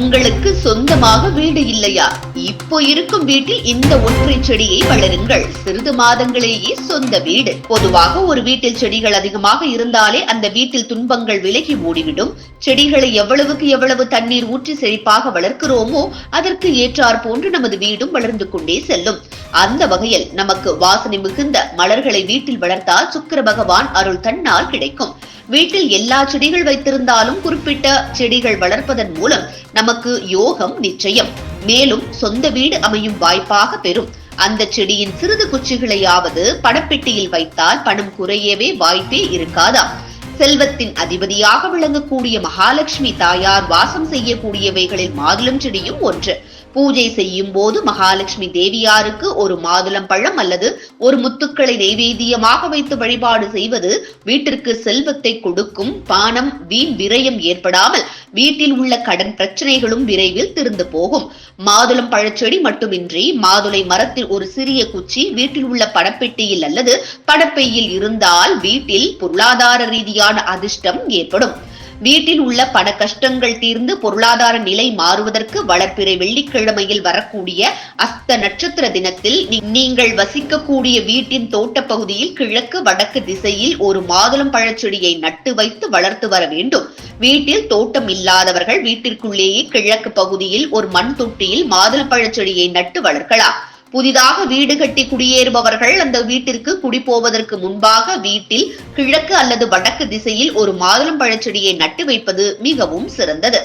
உங்களுக்கு சொந்தமாக வீடு இல்லையா? இப்போ இருக்கும் வீட்டில் இந்த ஒற்றை செடியை வளருங்கள். சிறிது மாதங்களேயே சொந்த வீடு. பொதுவாக ஒரு வீட்டில் செடிகள் அதிகமாக இருந்தாலே அந்த வீட்டில் துன்பங்கள் விலகி ஓடிவிடும். செடிகளை எவ்வளவுக்கு எவ்வளவு தண்ணீர் ஊற்றி செழிப்பாக வளர்க்கிறோமோ அதற்கு ஏற்றார் போன்று நமது வீடும் வளர்ந்து கொண்டே செல்லும். அந்த வகையில் நமக்கு வாசனை மிகுந்த மலர்களை வீட்டில் வளர்த்தால் சுக்கர பகவான் அருள் தன்னால் கிடைக்கும். வீட்டில் எல்லா செடிகள் வைத்திருந்தாலும் குறிப்பிட்ட செடிகள் வளர்ப்பதன் மூலம் நமக்கு யோகம் நிச்சயம். மேலும் சொந்த வீடு அமையும் வாய்ப்பாக பெறும். அந்த செடியின் சிறிது குச்சிகளையாவது பணப்பெட்டியில் வைத்தால் பணம் குறையவே வாய்ப்பே இருக்காதாம். செல்வத்தின் அதிபதியாக விளங்கக்கூடிய மகாலட்சுமி தாயார் வாசம் செய்யக்கூடியவைகளில் மாதுளம் செடியும் ஒன்று. பூஜை செய்யும் போது மகாலட்சுமி தேவியாருக்கு ஒரு மாதுளம் பழம் அல்லது ஒரு முத்துக்களை நைவேத்தியமாக வைத்து வழிபாடு செய்வது வீட்டிற்கு செல்வத்தை கொடுக்கும் பானம் வீண் விரயம் ஏற்படாமல் வீட்டில் உள்ள கடன் பிரச்சனைகளும் விரைவில் திருந்து போகும். மாதுளம் பழச்செடி மட்டுமின்றி மாதுளை மரத்தில் ஒரு சிறிய குச்சி வீட்டில் உள்ள பணப்பெட்டியில் அல்லது பணப்பையில் இருந்தால் வீட்டில் பொருளாதார ரீதியான அதிர்ஷ்டம் ஏற்படும். வீட்டில் உள்ள பண கஷ்டங்கள் தீர்ந்து பொருளாதார நிலை மாறுவதற்கு வளர்ப்பிறை வெள்ளிக்கிழமையில் வரக்கூடிய அஸ்த நட்சத்திர தினத்தில் நீங்கள் வசிக்கக்கூடிய வீட்டின் தோட்டப் பகுதியில் கிழக்கு வடக்கு திசையில் ஒரு மாதுளம் பழச்செடியை நட்டு வைத்து வளர்த்து வர வேண்டும். வீட்டில் தோட்டம் இல்லாதவர்கள் வீட்டிற்குள்ளேயே கிழக்கு பகுதியில் ஒரு மண் தொட்டியில் மாதுளம் பழச்செடியை நட்டு வளர்க்கலாம். புதிதாக வீடு கட்டி குடியேறுபவர்கள் அந்த வீட்டிற்கு குடிபோவதற்கு முன்பாக வீட்டில் கிழக்கு அல்லது வடக்கு திசையில் ஒரு மாதுளம் பழச்செடியை நட்டு வைப்பது மிகவும் சிறந்தது.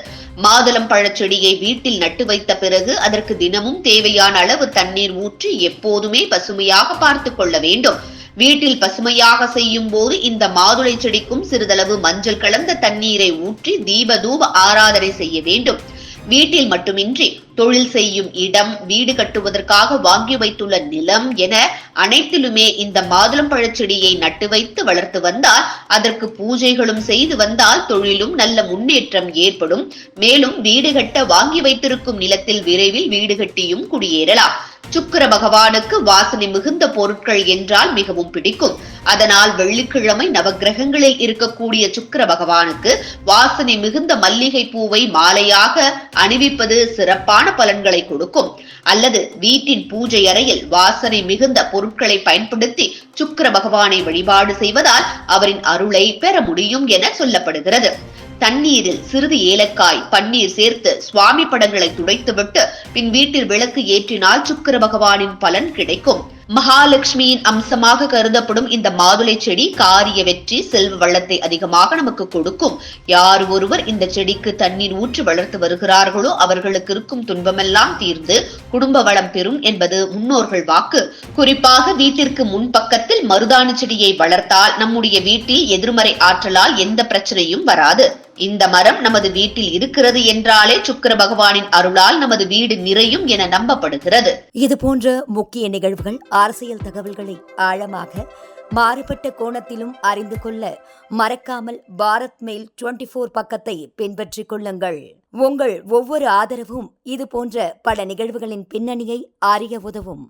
மாதுளம் பழச்செடியை வீட்டில் நட்டு வைத்த பிறகு அதற்கு தினமும் தேவையான அளவு தண்ணீர் ஊற்றி எப்போதுமே பசுமையாக பார்த்து கொள்ள வேண்டும். வீட்டில் பசுமையாக செய்யும் போது இந்த மாதுளை செடிக்கும் சிறிதளவு மஞ்சள் கலந்த தண்ணீரை ஊற்றி தீப தூப ஆராதனை செய்ய வேண்டும். வீட்டில் மட்டுமின்றி தொழில் செய்யும் இடம் வீடு கட்டுவதற்காக வாங்கி வைத்துள்ள நிலம் என அனைத்திலுமே இந்த மாதுளம் பழச்செடியை நட்டு வைத்து வளர்த்து வந்தால் அதற்கு பூஜைகளும் செய்து வந்தால் தொழிலும் நல்ல முன்னேற்றம் ஏற்படும். மேலும் வீடு கட்ட வாங்கி வைத்திருக்கும் நிலத்தில் விரைவில் வீடு கட்டியும் குடியேறலாம். சுக்கிர பகவானுக்கு வாசனை மிகுந்த பொருட்கள் என்றால் மிகவும் பிடிக்கும். அதனால் வெள்ளிக்கிழமை நவக்கிரகங்களில் இருக்கக்கூடிய சுக்கிர பகவானுக்கு வாசனை மிகுந்த மல்லிகை பூவை மாலையாக அணிவிப்பது சிறப்பான பலன்களை கொடுக்கும். அல்லது வீட்டின் பூஜை அறையில் வாசனை மிகுந்த பொருட்களை பயன்படுத்தி சுக்கர பகவானை வழிபாடு செய்வதால் அவரின் அருளை பெற முடியும் என சொல்லப்படுகிறது. தண்ணீரில் சிறிது ஏலக்காய் பன்னீர் சேர்த்து சுவாமி படங்களை துடைத்துவிட்டு பின் வீட்டில் விளக்கு ஏற்றினால் சுக்கிர பகவானின் பலன் கிடைக்கும். மகாலட்சுமியின் அம்சமாக கருதப்படும் இந்த மாதுளை செடி காரிய வெற்றி செல்வ வளத்தை அதிகமாக நமக்கு கொடுக்கும். யார் ஒருவர் இந்த செடிக்கு தண்ணீர் ஊற்றி வளர்த்து வருகிறார்களோ அவர்களுக்கு இருக்கும் துன்பமெல்லாம் தீர்ந்து குடும்ப வளம் பெறும் என்பது முன்னோர்கள் வாக்கு. குறிப்பாக வீட்டிற்கு முன்பக்கத்தில் மருதாணி செடியை வளர்த்தால் நம்முடைய வீட்டில் எதிர்மறை ஆற்றலால் எந்த பிரச்சனையும் வராது. இந்த மரம் நமது வீட்டில் இருக்கிறது என்றாலே சுக்கர பகவானின் அருளால் நமது வீடு நிறையும் என நம்பப்படுகிறது. இது போன்ற முக்கிய நிகழ்வுகள் அரசியல் தகவல்களை ஆழமாக மாறுபட்ட கோணத்திலும் அறிந்து கொள்ள மறக்காமல் பாரத் மெயில் 24 ஃபோர் பக்கத்தை பின்பற்றிக் கொள்ளுங்கள். உங்கள் ஒவ்வொரு ஆதரவும் இது போன்ற பல நிகழ்வுகளின் பின்னணியை அறிய உதவும்.